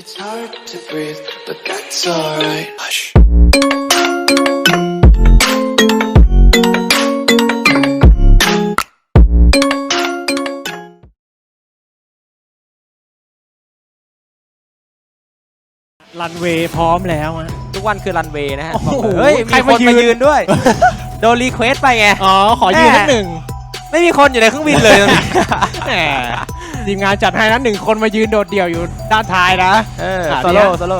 It's hard to breathe, but that's alright. Hush. รันเวย์พร้อมแล้วฮะทุกวันคือรันเวย์นะฮะโอ้โหเฮ้ย ใครมีคนมายืน มายืนด้วย โดนรีเควสไปไง อ๋อ ขอยืนแหม่ นิดหนึ่งไม่มีคนอยู่ในเครื่องบินเลยตรงนี้ แหม ทีมงานจัดให้นั้นหนึ่งคนมายืนโดดเดี่ยวอยู่ด้านท้ายนะเอออะโซโล่เนี่ยโซโล่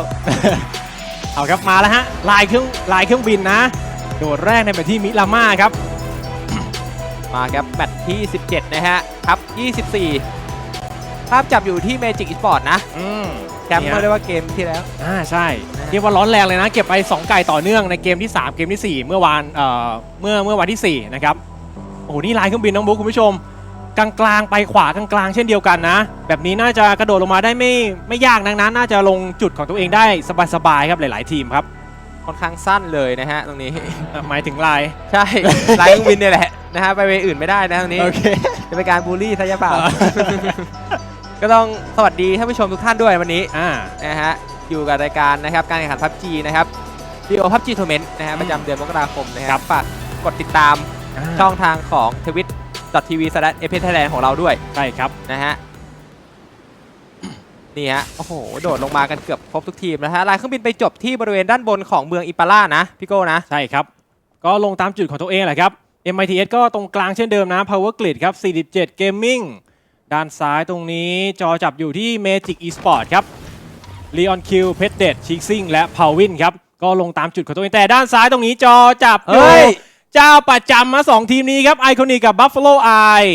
เอาครับมาแล้วฮะลายเครื่องลายเครื่องบินนะ โดดแรกในแบบที่มิลาม่าครับ มาครับแมตช์ที่ 17 นะฮะครับ 24 ภาพจับอยู่ที่ Magic Esport นะอืมแชมป์เขาเรียกว่าเกมที่แล้วอ่าใช่เรียกว่าร้อนแรงเลยนะ เก็บไป 2 ไก่ต่อเนื่องในเกมที่ 3 เกมทีสี่4 เมื่อวานเอ่อเมื่อเมื่อวันที่ 4 นะครับโอ้โหนี่ลายเครื่องบินน้องบุ๊คคุณผู้ชม กลางกลางๆไปขวากลางกลางๆ เช่นเดียวกันนะ แบบนี้น่าจะกระโดดลงมาได้ไม่ไม่ยากนักนะน่าจะลงจุดของตัวเองได้สบายๆครับหลาย ๆ ทีมครับ ค่อนข้างสั้นเลยนะฮะตรงนี้เอ่อหมายถึงลายใช่ลายเครื่องบินเนี่ยแหละนะฮะไปเวย์อื่นไม่ได้นะตรงนี้ โอเค จะเป็นการบูลลี่ซะยะเปล่า ก็ต้องสวัสดีท่านผู้ชมทุกท่านด้วยวันนี้อ่า นะฮะอยู่กับรายการนะครับการแข่งขันพับจีนะครับดีโอพับจีทัวร์เมนต์นะฮะประจำเดือนมกราคมนะคครัรับ บฝากกดติดตามช่ช่อองงทางของทวิต ทีวีสแลเอพีไทยแลนด์ของเราด้วยใช่ครับนะฮะนี่ฮะโอ้โหโดดลงมากันเกือบครบทุกทีมนะฮะลายเครื่องบินไปจบที่บริเวณด้านบนของเมืองอิปาล่านะพี่โก้นะใช่ครับ ก็ลงตามจุดของตัวเองแหละครับ MITS ก็ตรงกลางเช่นเดิมนะ Power Grid ครับ 47 Gaming ด้านซ้ายตรงนี้จอจับอยู่ที่ Magic Esport ครับ Leon Q p e t d e d c h i x i n g และ p a w i n ครับ ก็ลงตามจุดของตัวเองแต่ด้านซ้ายตรงนี้จอจับอยู่ เฮ้ยเจ้าประจำมาสองทีมนี้ครับ Iconic กับ Buffalo Eye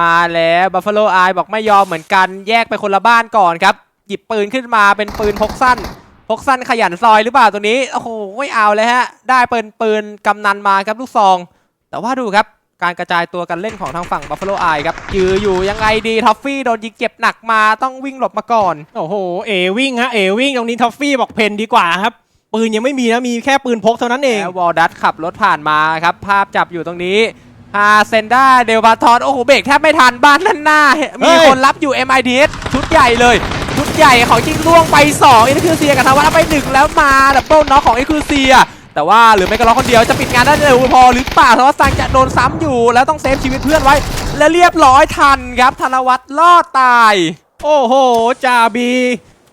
มาแล้วบัฟฟาโลไอบอกไม่ยอมเหมือนกันแยกไปคนละบ้านก่อนครับ หยิบปืนขึ้นมาเป็นปืนพกสั้น พกสั้นขยันซอยหรือเปล่าตัวนี้ โอ้โห ไม่เอาเลยฮะ ได้ปืนปืนกำนันมาครับลูกซอง แต่ว่าดูครับการกระจายตัวกันเล่นของทางฝั่งบัฟฟาโลไอครับยืออยู่ยังไงดีท็อฟฟี่โดนยิงเจ็บหนักมาต้องวิ่งหลบมาก่อน โอ้โห เอวิ่งฮะเอวิ่งตรงนี้ทอฟฟี่บอกเพนดีกว่าครับ ปืนยังไม่มีนะ มีแค่ปืนพกเท่านั้นเอง แล้ววอลดัตขับรถผ่านมาครับ ภาพจับอยู่ตรงนี้ฮาเซนด้าเดลพาทอนโอ้โหเบรกแทบไม่ทันบ้านด้านหน้า มีคนรับอยู่ MIDS ชุดใหญ่เลย ชุดใหญ่ของจริงล่วงไป2เอ็นคือเซียกับทาวัฒไป 1 แล้วมาดับเบิลน็อกของเอ็นคือเซียแต่ว่าหรือไม่ก็ล็อกคนเดียวจะปิดงานได้เร็วพอหรือเปล่าทวัฒซังจะโดนซ้ำอยู่ แล้วต้องเซฟชีวิตเพื่อนไว้ และเรียบร้อยทันครับธนวัฒน์รอดตาย โอ้โห จาบี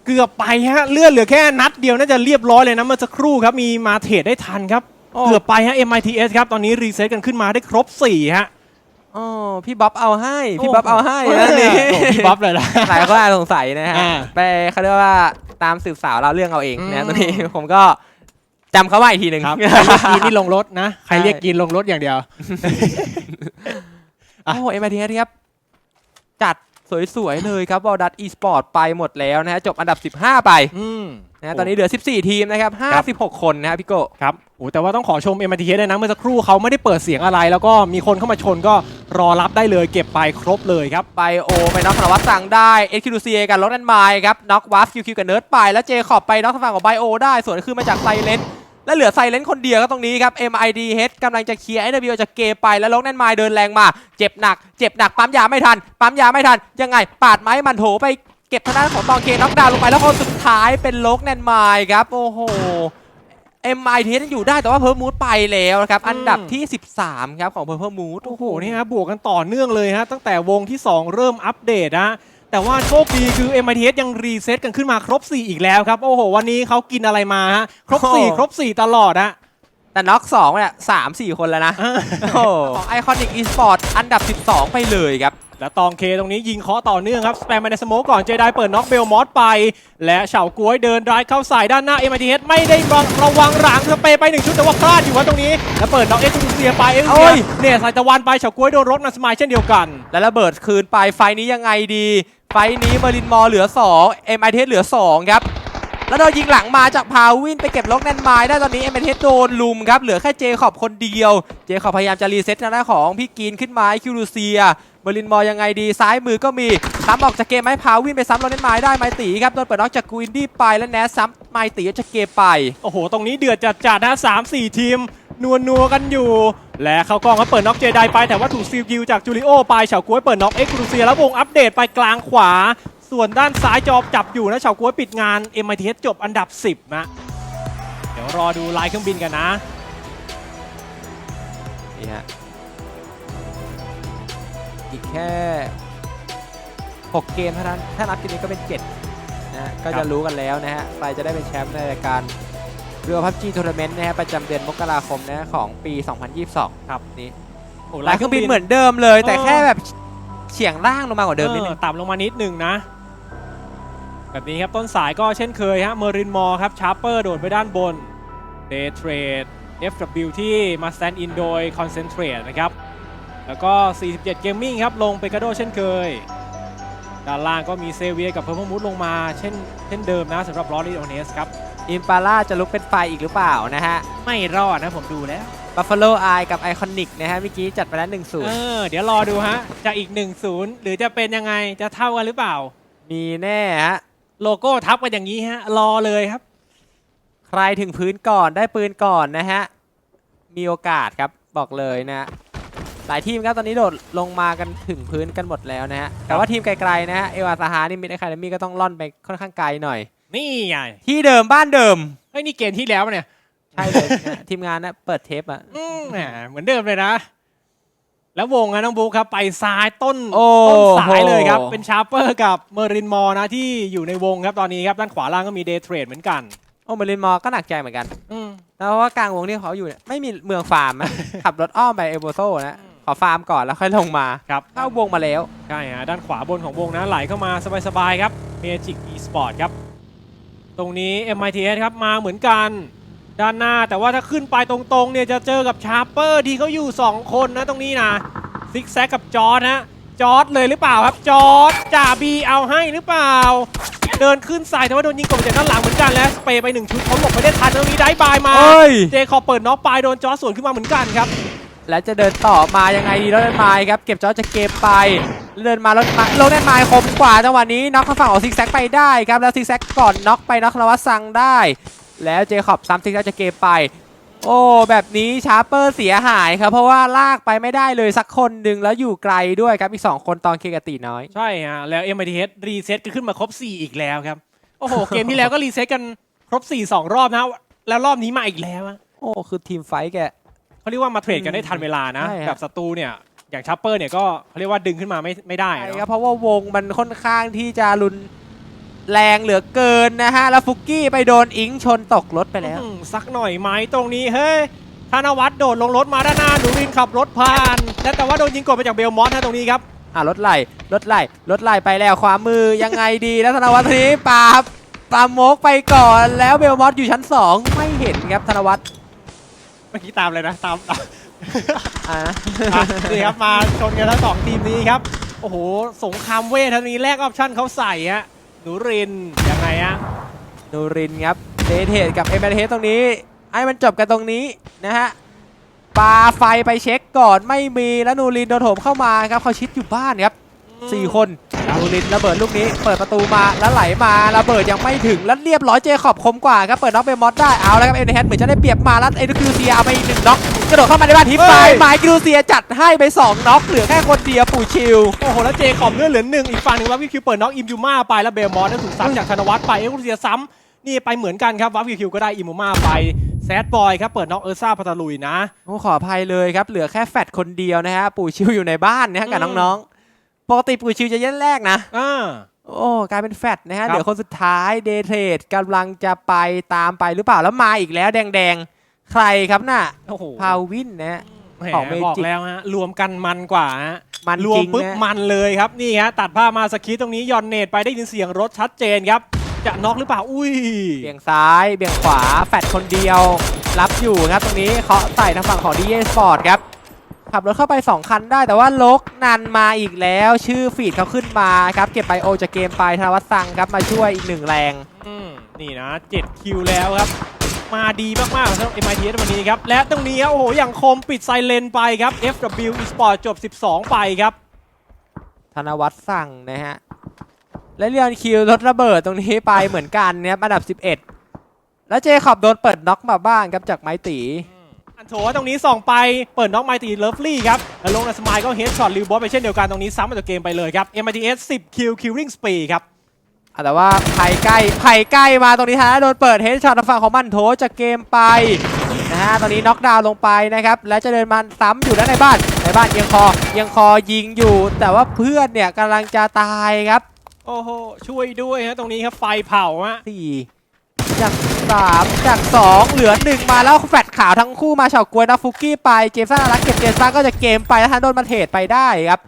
เกือบไปฮะเลื่อนเหลือแค่นัดเดียวน่าจะเรียบร้อยเลยนะเมื่อสักครู่ครับมีมาเทรดได้ทันครับโอ้เกือบไปฮะ MITS ครับ ตอนนี้รีเซ็ตกันขึ้นมาได้ครบ 4 ฮะอ๋อพี่บ๊อบเอาให้ พี่บ๊อบเอาให้โอ้นะนี่โหพี่บ๊อบเลยนะ หลายคนอาจสงสัยนะฮะ อ่าไปเขาเรียกว่าตามสืบสาวเราเรื่องเอาเองอืนะมตรงนี้ ผมก็จำเขาไว้อีกทีหนึ่ง ครับ ใครเรียกกินนี่ลงรถนะ ใครใช่เรียกกินลงรถอย่างเดียวโอ้เอ็มไอทีครับจัด สวยๆเลยครับวอลดัตอีสปอร์ตไปหมดแล้วนะฮะจบอันดับ 15 ไปอืมนะฮะตอนนี้เหลือ 14 ทีมนะครับ 56 คนนะฮะพี่โก ครับโอ้แต่ว่าต้องขอชม MITS ด้วยนะ เมื่อสักครู่เขาไม่ได้เปิดเสียงอะไร แล้วก็มีคนเข้ามาชนก็รอรับได้เลยเก็บไปครบเลยครับ ไบโอไปน็อกธนวัฒน์สั่งได้เอ็กคิวซีกับล็อกแอนไมล์ครับน็อกวัฟคิวคิวกับเนิร์ดไปแล้วเจคอบไปน็อกทางฝั่งของไบโอได้ส่วนคือมาจากไซเลน และเหลือไซเลนคนเดียวก็ตรงนี้ครับ MID H กำลังจะเคลียร์ NW จากเกมไปแล้วล็อกแอนไมล์เดินแรงมา เจ็บหนัก เจ็บหนักปั๊มยาไม่ทัน ปั๊มยาไม่ทัน ยังไง ปาดไม้มันโถไปเก็บทางด้านของตองเคน็อกดาวน์ลงไปแล้วคนสุดท้ายเป็นล็อกแอนไมล์ครับ โอ้โห MIT ยังอยู่ได้แต่ว่าเพิ่มมูดไปแล้วนะครับ อันดับที่ 13 ครับ ของเพิ่มมูดโอ้โหนี่ฮะบวกกันต่อเนื่องเลยฮะตั้งแต่วงที่ 2 เริ่มอัปเดตนะ แต่ว่าโชคดีคือ MITS ยังรีเซ็ตกันขึ้นมาครบ 4 อีกแล้วครับ โอ้โห วันนี้เขากินอะไรมาฮะ ครบโอ้โห4ครบ 4 ตลอดฮะ แต่น็อก2เนี่ยสามสี่คนแล้วนะโอ้ของไอคอนิกอีสปอร์ตอันดับ 12 ไปเลยครับแล้วตองเคตรงนี้ยิงเคาะต่อเนื่องครับ สแปมมาในสโมกก่อนเจไดเปิดน็อกเบลมอสไป และเฉากล้วยเดินร้ายเข้าใส่ด้านหน้า MITS ไม่ได้ระวังหลังสเปย์ไปหนึ่งชุดแต่ว่าพลาดอยู่ว่าตรงนี้ แล้วเปิดน็อกเอ็กซ์เซียไปเอ็กซ์โอ้เซียยเนี่ยสายตะวันไปเฉากล้วยโดนรถมาสมายเช่นเดียวกัน แล้วระเบิดคืนไปไฟนี้ยังไงดี ไฟนี้เมอรินมอเหลือ2 MIT เหลือ 2 ครับ แล้วโดนยิงหลังมาจากพาวินไปเก็บล็อกแนนไม้ได้ตอนนี้ MIT โดนลุมครับ เหลือแค่เจคอบคนเดียว เจคอบพยายามจะรีเซ็ตทางด้านของพี่กีนขึ้นมาคิวรูเซียเมอรินมอยังไงดี ซ้ายมือก็มีซ้ำออกจากเกมไหมพาวินไปซ้ำล็อกแนนไม้ได้ไมตีครับโดนเปิดน็อกจากกูอินดี้ไปแล้วแนสซ้ำไมตีจากเกมไป โอ้โห ตรงนี้เดือดจัดจัดๆนะสามสี่ทีม นัวนัวกันอยู่ และเขากล้องเขาเปิดน็อกเจไดไปแต่ว่าถูกซีลยิวจากจูริโอไปเฉาก้วยเปิดน็อกเอ็กซ์ครูเซียแล้ววงอัปเดตไปกลางขวา ส่วนด้านซ้ายจอบจับอยู่นะเฉาก้วยปิดงาน MITS จบอันดับ 10 นะ เดี๋ยวรอดูลายเครื่องบินกันนะนี่ฮะอีกแค่ 6 เกมเท่านั้นถ้านับเกมนี้ก็เป็น 7นะฮะก็จะรู้กันแล้วนะฮะใครจะได้เป็นแชมป์ในรายการ เรือพับจีทัวร์นาเมนต์นะฮะประจำเดือนมกราคมนะฮะของปี 2022 ครับนี่โอ้ลายเครื่องบินเหมือนเดิมเลย แต่แค่แบบเฉียงล่างลงมากว่าเดิมนิดนึงออต่ำลงมานิดหนึ่งนะ แบบนี้ครับต้นสายก็เช่นเคยฮะเมอรินมอร์ครับชาร์เปอร์โดดไปด้านบนเดย์เทรด FW ที่มาสแตนอินโดย Concentrate นะครับ แล้วก็ 47 Gaming ครับ ลงไปกระโดดเช่นเคย ด้านล่างก็มีเซเวียกับเพอร์ m มูดลงมาเช่นเช่นเดิมนะสำหรับลอรีโอเนสครับ อิมปาร่าจะลุกเป็นไฟอีกหรือเปล่านะฮะไม่รอดนะผมดูแล้วบัฟฟาโลไอกับไอคอนิกนะฮะเมื่อกี้จัดไปแล้วเอ1-0อเดี๋ยวรอดูฮะจะอีก 1-0 หรือจะเป็นยังไงจะเท่ากันหรือเปล่า มีแน่ฮะ โลโก้ทับกันอย่างนี้ฮะ รอเลยครับ ใครถึงพื้นก่อนได้ปืนก่อนนะฮะ มีโอกาสครับบอกเลยนะฮะหลายทีมครับตอนนี้โดดลงมากันถึงพื้นกันหมดแล้วนะฮะ แต่ว่าทีมไกลๆนะฮะ เอวาซาฮานี่มิดไอคาเดมี่ก็ต้องล่อนไปค่อนข้างไกลหน่อย นี่ไงที่เดิมบ้านเดิม เฮ้ยนี่เกมที่แล้วปะเนี่ยใช่เลยนะ ทีมงานนะเปิดเทปอะอืมแหมเหมือนเดิมเลยนะ แล้ววงนะน้องบุ๊คครับ ไปซ้ายต้นโอ้ต้นสายเลยครับเป็นชาร์เปอร์กับเมอรินมอร์นะที่อยู่ในวงครับตอนนี้ครับ ด้านขวาล่างก็มีเดย์เทรดเหมือนกัน โอเมรินมอร์ก็หนักใจเหมือนกัน อืม แล้วเพราะว่ากลางวงที่เขาอยู่เนี่ยไม่มีเมืองฟาร์มนะ ขับรถอ้อมไปเอโบโซนะขอฟาร์มก่อนแล้วค่อยลงมา ครับ เข้าวงมาแล้ว ใช่ฮะด้านขวาบนของวงนะไหลเข้ามาสบายๆครับ Magic Esport ครับ ตรงนี้ MITS ครับมาเหมือนกันด้านหน้า แต่ว่าถ้าขึ้นไปตรงๆเนี่ยจะเจอกับชาร์เปอร์ที่เขาอยู่ 2 คนนะตรงนี้นะซิกแซกกับจอร์ดนะจอร์ดเลยหรือเปล่าครับจอร์ดจ่าบีเอาให้หรือเปล่า เดินขึ้นใส่แต่ว่าโดนยิงกดมาจากด้านหลังเหมือนกันแล้วสเปรย์ไปหนึ่งชุดเขาหลบไม่ได้ทันตรงนี้ได้บายมาเอ้ยเจคอบเปิดน็อกไปโดนจอร์ดสวนขึ้นมาเหมือนกันครับ แล้วจะเดินต่อมายังไงดีรถแอนไมล์ครับเก็บจอจะเก็บไปแล้วเดินมารถมารถแอนไมล์คมกว่าจังหวะนี้น็อกทางฝั่งของซิกแซกไปได้ครับแล้วซิกแซกก่อนน็อกไปน็อกนวัตซังได้ แล้วเจคอบซ้ำซิกแซกจะเก็บไป โอ้แบบนี้ชาร์เปอร์เสียหายครับเพราะว่าลากไปไม่ได้เลยสักคนหนึ่งแล้วอยู่ไกลด้วยครับอีก 2 คนตอนเคกบตีน้อย ใช่ฮะแล้ว MITS รีเซ็ตก็ขึ้นมาครบ 4 อีกแล้วครับ โอ้โห เกมที่แล้วก็รีเซ็ตกันครบ 4 2 รอบนะ แล้วรอบนี้มาอีกแล้วอะโอ้คือทีมไฟท์แก เขาเรียกว่ามาเทรดกันได้ทันเวลานะ ใช่ฮะกับศัตรูเนี่ยอย่างชัปเปอร์เนี่ยก็เขาเรียกว่าดึงขึ้นมาไม่ไม่ได้ใช่อะครับเนาะเพราะว่าวงมันค่อนข้างที่จะรุนแรงเหลือเกินนะฮะ แล้วฟุกกี้ไปโดนอิงชนตกรถไปแล้ว อืมสักหน่อยไหมตรงนี้เฮ้ยธนวัฒน์โดดลงรถมาด้านหน้าหนูรินขับรถผ่านและแต่ว่าโดนยิงกดมาจากเบลมอสนะตรงนี้ครับ อะรถไหลรถไหลรถไหลไปแล้วขวามือยังไงดีแล้วธนวัฒน์ทีนี้ปาบปาโมกไปก่อนแล้วเบลมอสอยู่ชั้น 2 ไม่เห็นครับธนวัฒน์เมื่อกี้ตามเลยนะตามตามอะอะนี่ครับมาชนกันทั้งสองทีมนี้ครับ โอ้โห สงครามเวททันนี้แลกออปชั่นเขาใส่ฮะหนูรินยังไงฮะนูรินครับเดทเทดกับเอ็มเทสตรงนี้ให้มันจบกันตรงนี้นะฮะปาไฟไปเช็คก่อนไม่มีแล้วนูรินโดนโถมเข้ามาครับเขาชิดอยู่บ้านครับ สี่คนนูรินระเบิดลูกนี้ เปิดประตูมาแล้วไหลมาระเบิดยังไม่ถึงแล้วเรียบร้อยเจขอบคมกว่าครับเปิดน็อกเบมอสได้เอาแล้วครับเอ็นเฮดเหมือนจะได้เปรียบมาแล้วเอ็นคิวเซียเอาไปอีกหนึ่งน็อกกระโดดเข้ามาในบ้านทิปไปไมค์คิวเซียจัดให้ไปสองน็อกเหลือแค่คนเดียวปู่ชิวโอ้โหแล้วเจขอบเลือดเหลือหนึ่งอีกฝั่งหนึ่งวัฟวิคิวเปิดน็อกอิมยูมาไปแล้วเบลมอสนั้นถูกซ้ำจากธนวัฒน์ไปเอ็กซ์เซียซ้ำนี่ไปเหมือนกันครับวัฟวิคิวก็ได้อิมยูมาไปแซดบอยครับ เปิดน็อกเออร์ซ่าพัตาลุยนะโอ้ขออภัยเลยครับเหลือแค่แฟดคนเดียวนะฮะปู่ชิวอยู่ในบ้านนะฮะกับอืมน้องๆ ปกติปู่ชิวจะเล่นแรกนะอ่าโอ้กลายเป็นแฟดนะฮะครับเหลือคนสุดท้ายเดย์เทรดกำลังจะไปตามไปหรือเปล่าแล้วมาอีกแล้วแดงๆ ใครครับน่ะโอ้โหพาวินนะฮะ แหมของ Magic บอกแล้วฮะรวมกันมันกว่าฮะ มันรวจมริงปุ๊บนะมันเลยครับนี่ฮะตัดภาพมาสกีตรงนี้ยอนเนตไปได้ยินเสียงรถชัดเจนครับ จะน็อกหรือเปล่าอุ้ยเบี่ยงซ้ายเบี่ยงขวาแฟดคนเดียว รับอยู่ครับตรงนี้เคาะใส่ทางฝั่งของดีเอสปอร์ตครับ ขับรถเข้าไป 2 คันได้ แต่ว่าลกนันมาอีกแล้ว ชื่อฟีดเขาขึ้นมาครับ เก็บไปโอจากเกมไปธนวัฒน์ซังครับ มาช่วยอีกหนึ่งแรง อืมนี่นะ 7 คิวแล้วครับ มาดีมากๆสำหรับ MITS วันนี้ครับ และตรงนี้ครับโอ้โห อย่างคมปิดไซเลนไปครับ FW Esport จบ 12 ไปครับ ธนวัฒน์สั่งนะฮะ และเรียนคิวรถระเบิดตรงนี้ไปเหมือนกันนะครับอันดับ 11 แล้วเจคอบโดนเปิดน็อกมาบ้างครับจากไม้ตีอัน โถตรงนี้ส่องไปเปิดน็อกไมตีเลิฟลี่ครับแล้วลงในสมายก็เฮดช็อตลิวบอสไปเช่นเดียวกันตรงนี้ซ้ำมาจากเกมไปเลยครับ MITS 10คิวคิวริงสปีครับอะแต่ว่าไผ่ใกล้ไผ่ใกล้มาตรงนี้ฮะโดนเปิดเฮดช็อตทางฝั่งของมันโถจากเกมไปนะฮะตอนนี้น็อกดาวน์ลงไปนะครับแล้วจะเดินมาซ้ำอยู่ด้านในบ้านในบ้านเอียงคอเอียงคอยิงอยู่ แต่ว่าเพื่อนเนี่ยกำลังจะตายครับ โอ้โหช่วยด้วยฮะตรงนี้ครับไฟเผาฮะสี่ จากสามจากสองเหลือหนึ่งมาแล้วแฟดขาวทั้งคู่มาเฉากวยนะฟุกกี้ไปเจมส์ซ่ารักเก็บเจมส์ซ่าก็จะเกมไปแล้วทันโดนมาเทรดไปได้ครับ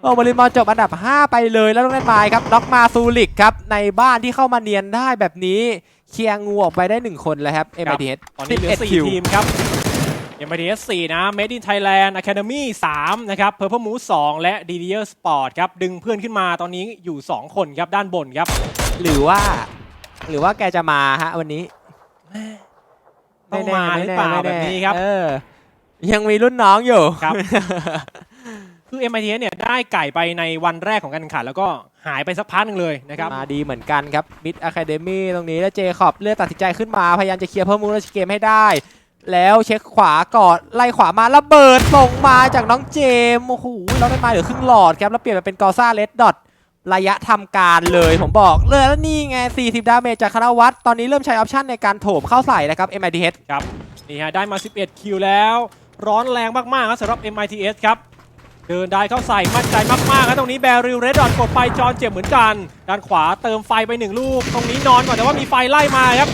โอ้บริมอนจบอันดับ 5 ไปเลยแล้วต้องเล่นไม้ครับน็อกมาซูลิกครับในบ้านที่เข้ามาเนียนได้แบบนี้เคลียร์งูออกไปได้ 1 คนแล้วครับเอ็มคไอรับทีเอสตอนนี้เหลือ11คิว4ทีมครับ MITS 4นะ Made in Thailand Academy 3นะครับ Purple Moose 2 และ DDR Sport ครับ ดึงเพื่อนขึ้นมาตอนนี้อยู่ 2 คนครับ ด้านบนครับ หรือว่า หรือว่าแกจะมาฮะวันนี้ต้องมาหรือเปล่าไม่แบบนี้ครับ เออ ยังมีรุ่นน้องอยู่ครับ คือ MITS เนี่ยได้ไก่ไปในวันแรกของการแข่งขัน แล้วก็หายไปสักพักหนึ่งเลยนะครับ มาดีเหมือนกันครับมิดอะคาเดมี่ตรงนี้แล้วเจคอบเลือกตัดสินใจขึ้นมา พยายามจะเคลียร์เพิ่มมูลเกมให้ได้ แล้วเช็คขวาก่อนไล่ขวามาระเบิดส่งมาจากน้องเจมส์โอ้โหเราได้มาเหลือครึ่งหลอดครับแล้วเปลี่ยนมาเป็นกอซ่าเลดดอท ระยะทำการเลยผมบอกเลยแล้วนี่ไง 40 ดาเมจจากคณวัตตอนนี้เริ่มใช้ออปชันในการโถมเข้าใส่นะครับ MIDH ครับ นี่ฮะ ได้มา 11 คิวแล้ว ร้อนแรงมากๆครับสำหรับ MITS ครับ เดินได้เข้าใส่มั่นใจมากๆครับตรงนี้แบริลเรดดอทกดไปจอนเจ็บเหมือนกัน ด้านขวาเติมไฟไปหนึ่งลูก ตรงนี้นอนก่อนแต่ว่ามีไฟไล่มาครับ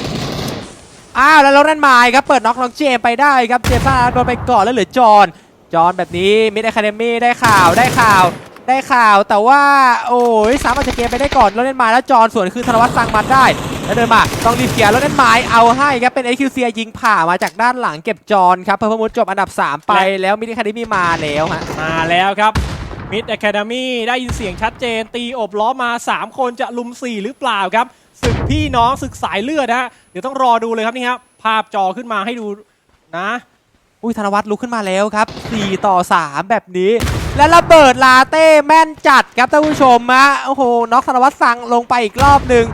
อ้าวแล้วเรานั่นมาครับเปิดน็อกน้องเจมส์ไปได้ครับเจมส์ซ่าโดนไปก่อนแล้วเหลือจอห์นจอห์นแบบนี้มิดอะคาเดมี่ได้ข่าวได้ข่าว ได้ข่าวแต่ว่าโอ้ยสามารถจะเกมไปได้ก่อนแล้วเล่นมาแล้วจอห์นส่วนคือธนวัฒน์สั่งมาได้แล้วเดินมาต้องรีบเกียร์แล้วเล่นไม้เอาให้ครับเป็น AQC ยิงผ่ามาจากด้านหลังเก็บจอห์นครับเพิ่มมุดจบอันดับ 3 ไปแล้วมิดอะคาเดมี่มาแล้วฮะมาแล้วครับ Mid Academy ได้ยินเสียงชัดเจน ตีอบล้อมา 3 คนจะลุม 4 หรือเปล่าครับศึกพี่น้องศึกสายเลือดนะฮะเดี๋ยวต้องรอดูเลยครับนี่ครับภาพจอขึ้นมาให้ดูนะอุ้ยธนวัฒน์ลุกขึ้นมาแล้วครับ 4 ต่อ 3 แบบนี้ และระเบิดลาเต้แม่นจัดครับท่านผู้ชมฮะโอ้โหน็อกธนวัฒน์สั่งลงไปอีกรอบหนึ่ง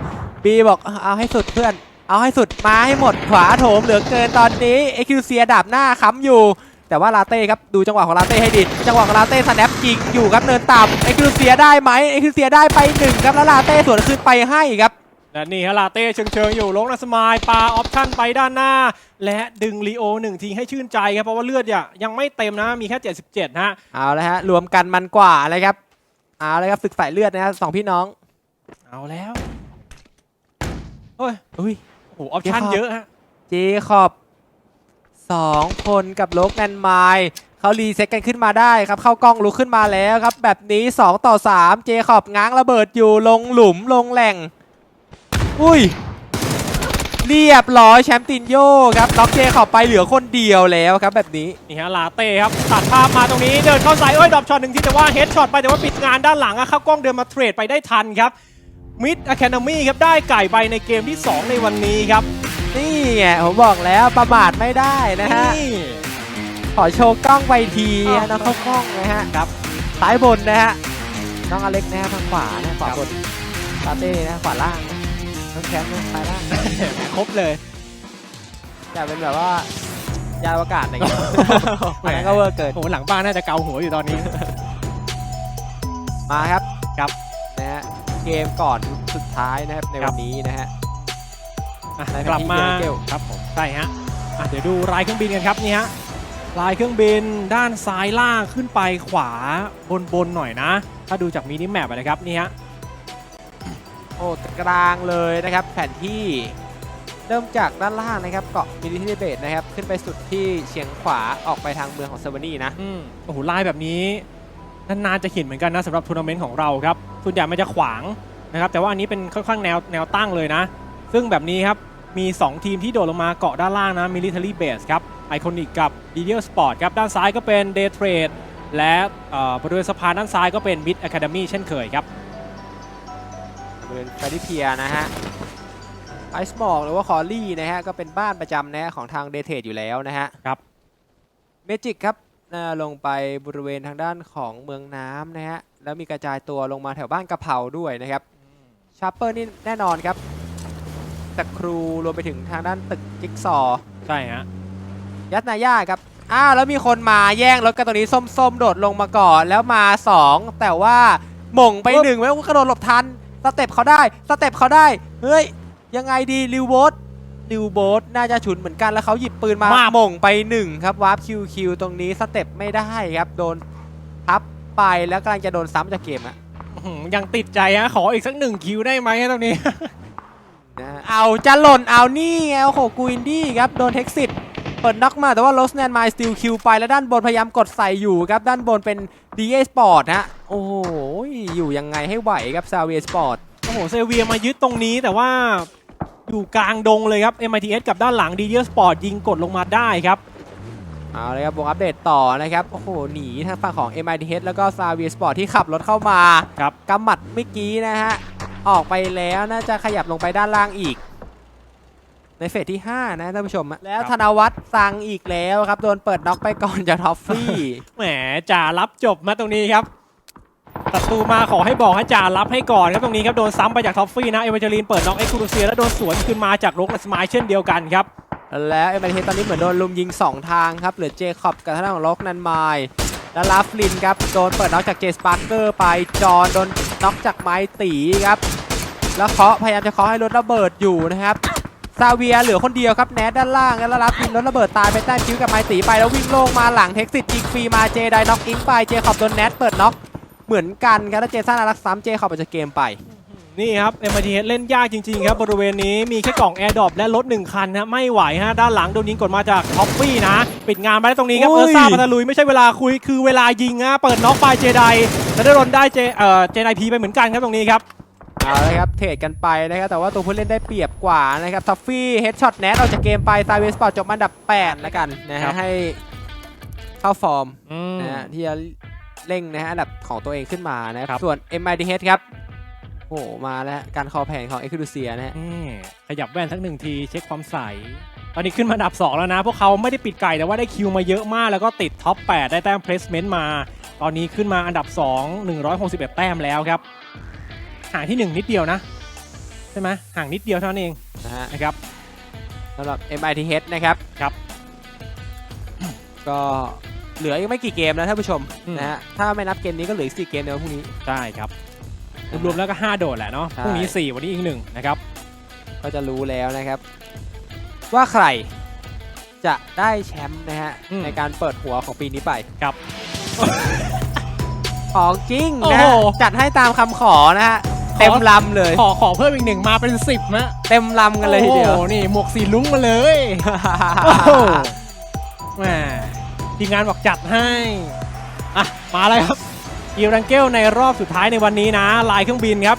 บีบอกเอาให้สุดเพื่อน เอาให้สุดมาให้หมดขวาโถมเหลือเกินตอนนี้เอคิวเซียดาบหน้าค้ำอยู่ แต่ว่าลาเต้ครับดูจังหวะของลาเต้ให้ดีจังหวะของลาเต้สแนปยิงอยู่ครับเนินต่ำเอคิวเซียได้ไหมเอคิวเซียได้ไปหนึ่งครับแล้วลาเต้สวนคืนไปให้ครับ และนี่ฮะลาเต้เชิงเชิงๆอยู่ลงนัสมายปาออปชั่นไปด้านหน้า และดึงลีโอหนึ่งทีให้ชื่นใจครับเพราะว่าเลือดเนี่ยยังไม่เต็มนะมีแค่ 77 ฮะ เอาละฮะรวมกันมันกว่าเลยครับ เอาเลยครับศึกสายเลือดนะฮะสองพี่น้อง เอาแล้วเฮ้ยอุ้ยโอ้โหออปชั่นเดี๋ยวครับเยอะฮะเจคอบสองคนกับโลกแนนไมล์เขารีเซ็ตกันขึ้นมาได้ครับ เข้ากล้องลุกขึ้นมาแล้วครับ แบบนี้ 2 ต่อ 3 เจคอบง้างระเบิดอยู่ลงหลุมลงแหล่ง อุ้ย เรียบร้อยแชมป์ตินโยครับน็อกเจคอบไปเหลือคนเดียวแล้วครับแบบนี้ นี่ฮะลาเต้ครับตัดภาพมาตรงนี้เดินเข้าใส่เอ้ยดรอปช็อตหนึ่งทีแต่ว่าเฮดช็อตไปแต่ว่าปิดงานด้านหลังอะเข้ากล้องเดินมาเทรดไปได้ทันครับมิดอะคาเดมี่ครับได้ไก่ไปในเกมที่ 2 ในวันนี้ครับ นี่ไงผมบอกแล้วประมาทไม่ได้นะฮะ นี่ ขอโชว์กล้องไปทีอ้าวนะน้องเข้ากล้องนะฮะครับซ้ายบนนะฮะน้องอเล็กนะฮะทางขวานะขวาบนปาเต้นะขวาล่างนะ น้องแคมป์นะซ้ายล่างครบเลยจะเป็นแบบว่ายานอวกาศอะไรอย่างเงี้ยอันนั้นก็เวอร์เกิน โอ้โหหลังบ้านน่าจะเกาหัวอยู่ตอนนี้ มาครับครับนะฮะเกมก่อนสุดท้ายนะครับในครัวับ นนี้นะฮะ อะในกลับมาแผนที่เจอเกลครับผมใช่ฮะอะเดี๋ยวดูลายเครื่องบินกันครับนี่ฮะลายเครื่องบินด้านซ้ายล่างขึ้นไปขวาบนบนๆหน่อยนะ ถ้าดูจากมินิแมปอะนะครับนี่ฮะ โอ้กลางเลยนะครับ แผนที่เริ่มจากด้านล่างนะครับเกาะมิลิเทเบตนะครับ ขึ้นไปสุดที่เฉียงขวาออกไปทางเมืองของเซอร์วนีนะ อืมโอ้โหไลายแบบนี้ นานๆจะเห็นเหมือนกันนะสำหรับทัวร์นาเมนต์ของเราครับส่วนใหญ่มันจะขวางนะครับแต่ว่าอันนี้เป็นค่อนข้างแนวแนวตั้งเลยนะ ซึ่งแบบนี้ครับ มี 2 ทีมที่โดดลงมาเกาะด้านล่างนะ Military Base ครับไอคอนิกกับ d d l Sport ครับ ด้านซ้ายก็เป็น Day Trade และเอ่อบริเวณสะพานด้านซ้ายก็เป็น Mid Academy เช่นเคยครับ บริเวณแฟริเพียนะฮะไอซ์มอกหรือว่าคอรี่นะฮะก็เป็นบ้านประจำนะฮะของทางเดเทดอยู่แล้วนะฮะครับเมจิกครับอ่าลงไปบริเวณทางด้านของเมืองน้ำนะฮะแล้วมีกระจายตัวลงมาแถวบ้านกะเพราด้วยนะครับชาร์เปอร์นี่แน่นอนครับแต่ครูรวมไปถึงทางด้านตึกจิ๊กซอว์ใช่ฮะยัดนาย่าครับอ้าวแล้วมีคนมาแย่งรถกันตรงนี้ส้มๆ โดดลงมาก่อนแล้วมา 2 แต่ว่าหม่งไปปึ๊บหนึ่งแล้วกระโดดหลบทัน สสเต็ปเขาได้สเต็ปเขาได้เฮ้ยยังไงดีลิวโบสลิวโบสน่าจะฉุนเหมือนกันแล้วเขาหยิบปืนมามาหม่งไปหนึ่งครับวาร์ปคิวคิวตรงนี้สเต็ปไม่ได้ครับโดนทับไปแล้วกำลังจะโดนซ้ำจากเกมอะอื้อหือยังติดใจฮะขออีกสักหนึ่งคิวได้ไหมตรงนี้นะเอาจะหล่นเอานี่ไงโอ้โหกูอินดี้ครับโดนเท็กซิตเปิดน็อกมาแต่ว่า Lost Man My Steel Kill ไปแล้วด้านบนพยายามกดใส่อยู่ครับ ด้านบนเป็น DA Sport ฮะโอ้โหอยู่ยังไงให้ไหวครับ s a v i a Sport โอ้โหเซเวียมายึดตรงนี้แต่ว่าอยู่กลางดงเลยครับ MITS กับด้านหลัง d d สปอร์ตยิงกดลงมาได้ครับเอาเลยครับวงอัปเดตต่อนะครับ โอ้โห หนีทางฝั่งของ MITH แล้วก็ s a v i a Sport ที่ขับรถเข้ามาครับกำหมัดเมื่อกี้นะฮะ ออกไปแล้วน่าจะขยับลงไปด้านล่างอีก ในเฟสที่ 5 นะท่านผู้ชม แล้วธนวัฒน์สั่งอีกแล้วครับ โดนเปิดน็อกไปก่อนจากท็อฟฟี่แหมจ่ารับจบมาตรงนี้ครับศัตรูมาขอให้บอกให้จ่ารับให้ก่อนครับตรงนี้ครับโดนซ้ำไปจากท็อฟฟี่นะเอเวอร์เจลีนเปิดน็อกเอ็กซ์ครูเซียแล้วโดนสวนขึ้นมาจากโรกและสมายเช่นเดียวกันครับแล้วเอ็มไอตอนนี้เหมือนโดนลุมยิง 2 ทางครับเหลือเจคอบกับทางด้านของล็อกนันไมล์แล้วลาฟลินครับโดนเปิดน็อกจากเจสปาร์เกอร์ไปจอห์นโดนน็อกจากไม้ตีครับแล้วเคาะพยายามจะเคาะให้รถระเบิดอยู่นะครับ ซาเวียเหลือคนเดียวครับแนทด้านล่างแล้วลาฟลินรถระเบิดตายไปแต้มคิวกับไม้ตีไปแล้ววิ่งโล่งมาหลังเท็กซิตยิงฟรีมาเจไดน็อกอิงไปเจคอบโดนแนทเปิดน็อกเหมือนกันครับแล้วเจสันอารักซ้ำเจคอบออกจากเกมไปนี่ครับ MITS เล่นยากจริงๆครับ บริเวณนี้มีแค่กล่องแอร์ดรอปและรถหนึ่งคันนะไม่ไหวฮะ ด้านหลังโดนยิงกดมาจากท็อฟฟี่นะ ปิดงานมาได้ตรงนี้ครับโอ้เอยอร์ซ่ามาตะลุย ไม่ใช่เวลาคุยคือเวลายิงฮะเปิดน็อกไปเจไดแล้วได้โดนได้เจเอ่อเจไดพีไปเหมือนกันครับตรงนี้ครับ เอาละครับเทรดกันไปนะครับแต่ว่าตัวผู้เล่นได้เปรียบกว่านะครับทัฟฟี่เฮดช็อตแนทออกจากเกมไปซาเวสปอร์ตจบอันดับ 8 แล้วกันนะครัฮะบ ให้เข้าฟอร์มอืม นะฮะที่จะเร่งนะฮะอันดับของตัวเองขึ้นมานะคครัรับบส่วน MIDH ครับโอ้โหมาแล้วการคอแผนของเอ็กซ์ดูเซียนะฮะ นี่ขยับแว่นสักหนึ่งทีเช็คความใส ตอนนี้ขึ้นมาอันดับ 2 แล้วนะ พวกเขาไม่ได้ปิดไก่แต่ว่าได้คิวมาเยอะมากแล้วก็ติดท็อป 8 ได้แต้มเพลสเมนต์มา ตอนนี้ขึ้นมาอันดับ 2 161 แต้มแล้วครับ ห่างที่ 1 นิดเดียวนะ ใช่ไหมห่างนิดเดียวเท่านั้นเองนะฮะนะครับสำหรับ MIDH นะครับครับ ก็เหลืออีกไม่กี่เกมนะท่านผู้ชมอืม นะฮะถ้าไม่นับเกมนี้ก็เหลืออีกสี่เกมในวันพรุ่งนี้ ใช่ครับ รวมๆแล้วก็ 5 โดดแหละเนาะใช่ พรุ่งนี้ 4 วันนี้อีกหนึ่งนะครับก็จะรู้แล้วนะครับ ว่าใครจะได้แชมป์นะฮะอืมในการเปิดหัวของปีนี้ไปครับ ของจริงโอ้นะโหฮะจัดให้ตามคำขอนะฮะขอ เต็มลำเลย ขอขอเพิ่มอีกหนึ่งมาเป็น10นะเต็มลำกันเลยทีเดียว โอ้โหนี่หมวกสีลุ้งมาเลยโอ้โหแหมทีมงานบอกจัดให้อะมาเลยครับอีรังเกลในรอบสุดท้ายในวันนี้นะ ลายเครื่องบินครับ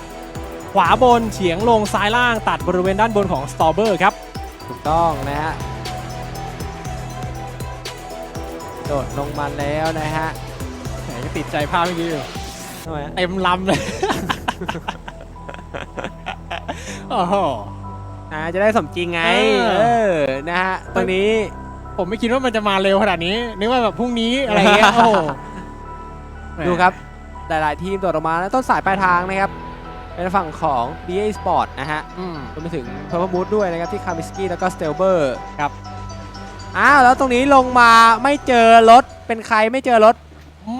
ขวาบนเฉียงลงซ้ายล่างตัดบริเวณด้านบนของสตอเบอร์ครับ ถูกต้องนะฮะ โดดลงมาแล้วนะฮะ แหมยังติดใจภาพเมื่อกี้อยู่ทำไมฮะ เต็มลำเลย โอ้โหอ่าจะได้สมจริงไง เออ เออ นะฮะตรงนี้ผมไม่คิดว่ามันจะมาเร็วขนาดนี้ นึกว่าแบบพรุ่งนี้อะไรเงี้ย โอ้โหแหมดูครับ หลาย ๆ ทีมโดดออกมาแล้วต้นสายปลายทางนะครับ เป็นฝั่งของ BA Sport นะฮะอืม รวมไปถึงเพอร์ o มูดด้วยนะครับ ที่คามิสกี้แล้วก็สเตลเบอร์ครับ อ้าว แล้วตรงนี้ลงมาไม่เจอรถ เป็นใครไม่เจอรถ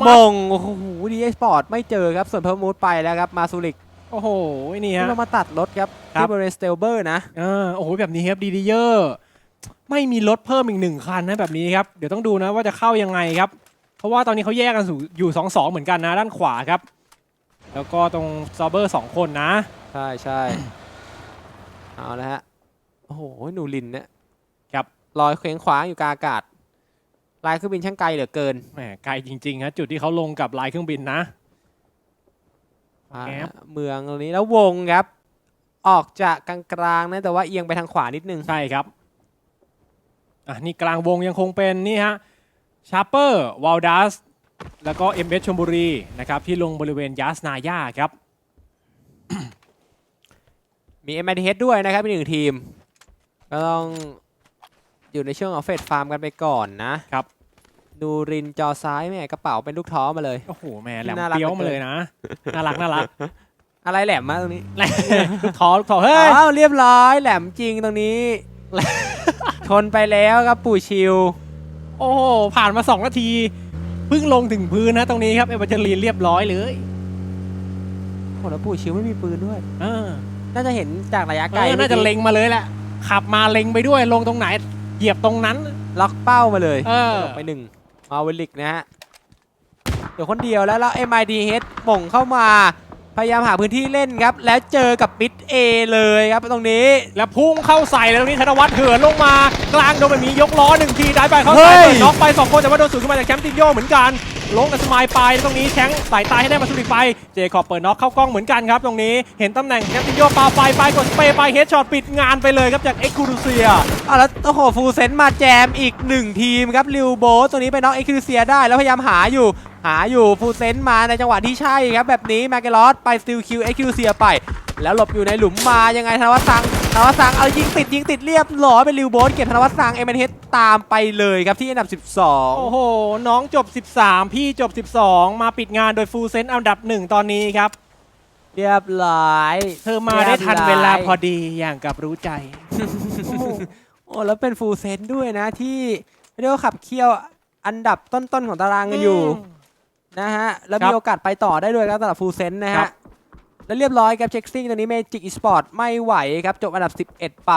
มงโอ้โหดีเอสปอร์ตไม่เจอครับ ส่วนเพอร์ o มูดไปแล้วครับ มาซูริก โอ้โหนี่ที่ฮะลงมาตัดรถครับครับที่บริเวณสเตลเบอร์นะเออโอ้โหแบบนี้ครับดีดีเยอร์ไม่มีรถเพิ่มอีกหนึ่งคันนะแบบนี้ครับ เดี๋ยวต้องดูนะว่าจะเข้ายังไงครับ เพราะว่าตอนนี้เขาแยกกันอยู่อยู่สองสองเหมือนกันนะด้านขวาครับ แล้วก็ตรงซอเบอร์สองคนนะ ใช่ใช่เอาละฮะโอ้โหหนูลินเนี่ยครับลอยเคว้งคว้างอยู่กลางอากาศลายเครื่องบินช่างไกลเหลือเกินแหมไกลจริงๆฮะจุดที่เขาลงกับลายเครื่องบินนะ อ่าแก๊ปเมืองตรงนี้แล้ววงครับ ออกจากกลางๆนะแต่ว่าเอียงไปทางขวานิดนึง ใช่ครับ อะนี่กลางวงยังคงเป็นนี่ฮะชาร์เปอร์วอลดัสแล้วก็เอ็มเอชชมบุรีนะครับที่ลงบริเวณยาสนายาครับ มี m อ h ด้วยนะครับเป็นหนึ่งทีม ก็ต้องอยู่ในช่วงของเฟดฟาร์มกันไปก่อนนะครับ ดูรินจอซ้ายแม่กระเป๋าเป็นลูกท้อมาเลย โอ้โหแหม่แหลมน่ารัก เปี้ยวมาเลยนะ น่ารักน่ารักอะไรแหลมมากตรงนี้แหลมลูกท้อลูกท้อเฮ้ย อ้าวเรียบร้อยแหลมจริงตรงนี้ ชนไปแล้วครับปู่ชิว โอ้โหผ่านมา 2 นาที เพิ่งลงถึงพื้นนะตรงนี้ครับ เอเวอร์เจลีนเรียบร้อยเลยโอ้ของรถปูชิวไม่มีปืนด้วย เออน่าจะเห็นจากระยะไกลเออน่าจะเล็งมาเลยแหละ ขับมาเล็งไปด้วยลงตรงไหน เหยียบตรงนั้น ล็อกเป้ามาเลยเออหลบไปหนึ่ง มาเวลิกนะฮะเดี๋ยวคนเดียวแล้วแล้ว MIDH หม่งเข้ามาพยายามหาพื้นที่เล่นครับ แล้วเจอกับปิด A เลยครับตรงนี้ แล้วพุ่งเข้าใส่เลยตรงนี้ธนวัฒน์เหินลงมากลางโดนแบบนี้ยกล้อหนึ่งทีได้ไปเข้าเฮ้ใส่ยเปิดน็อกไปสองคนแต่ว่าโดนสูงขึ้นมาจากแชมป์ตินโยเหมือนกัน ลงกับสมายไปตรงนี้แชงสายตายให้ได้มาสุดิกไป เจคอบเปิดน็อกเข้ากล้องเหมือนกันครับ ตรงนี้เห็นตำแหน่งแชมป์ติโยปาไฟไปกดสเปย์ไปเฮดช็อตปิดงานไปเลยครับจากเอ็กซ์คูรูเซียอะแล้วโอ้โหฟูลเซนมาแจมอีกหนึ่งทีมครับลิวโบสตัวนี้ไปน็อกเอ็กซ์เซียได้แล้วพยายามหาอยู่หาอยู่ฟูลเซนมาในจังหวะที่ใช่ครับแบบนี้แมกเกลอสไปสติลคิวเอ็กซ์เซียไป แล้วหลบอยู่ในหลุมมายังไงธนวัฒน์สัง นวัฒน์สังเอายิงติดยิงติดเรียบร้อยเป็นลิวโบสเก็บธนวัฒน์สังเอ็มเอเตามไปเลยครับที่อันดับ 12 โอ้โห น้องจบ 13 พี่จบ 12 มาปิดงานโดยฟูลเซนต์อันดับหนึ่งตอนนี้ครับ เรียบร้อยเธอมาได้ทันเวลาพอดีอย่างกับรู้ใจ โอ้แล้วเป็นฟูลเซนต์ด้วยนะที่เรียกว่าขับเคี่ยวอันดับต้นๆของตารางกันอยู่นะฮะแล้วครับมีโอกาสไปต่อได้ด้วยครับสำหรับฟูลเซนต์นะครัฮะ บ แล้วเรียบร้อยครับเช็คซิ่งตอนนี้เมจิกอีสปอร์ตไม่ไหวครับ จบอันดับ 11 ไป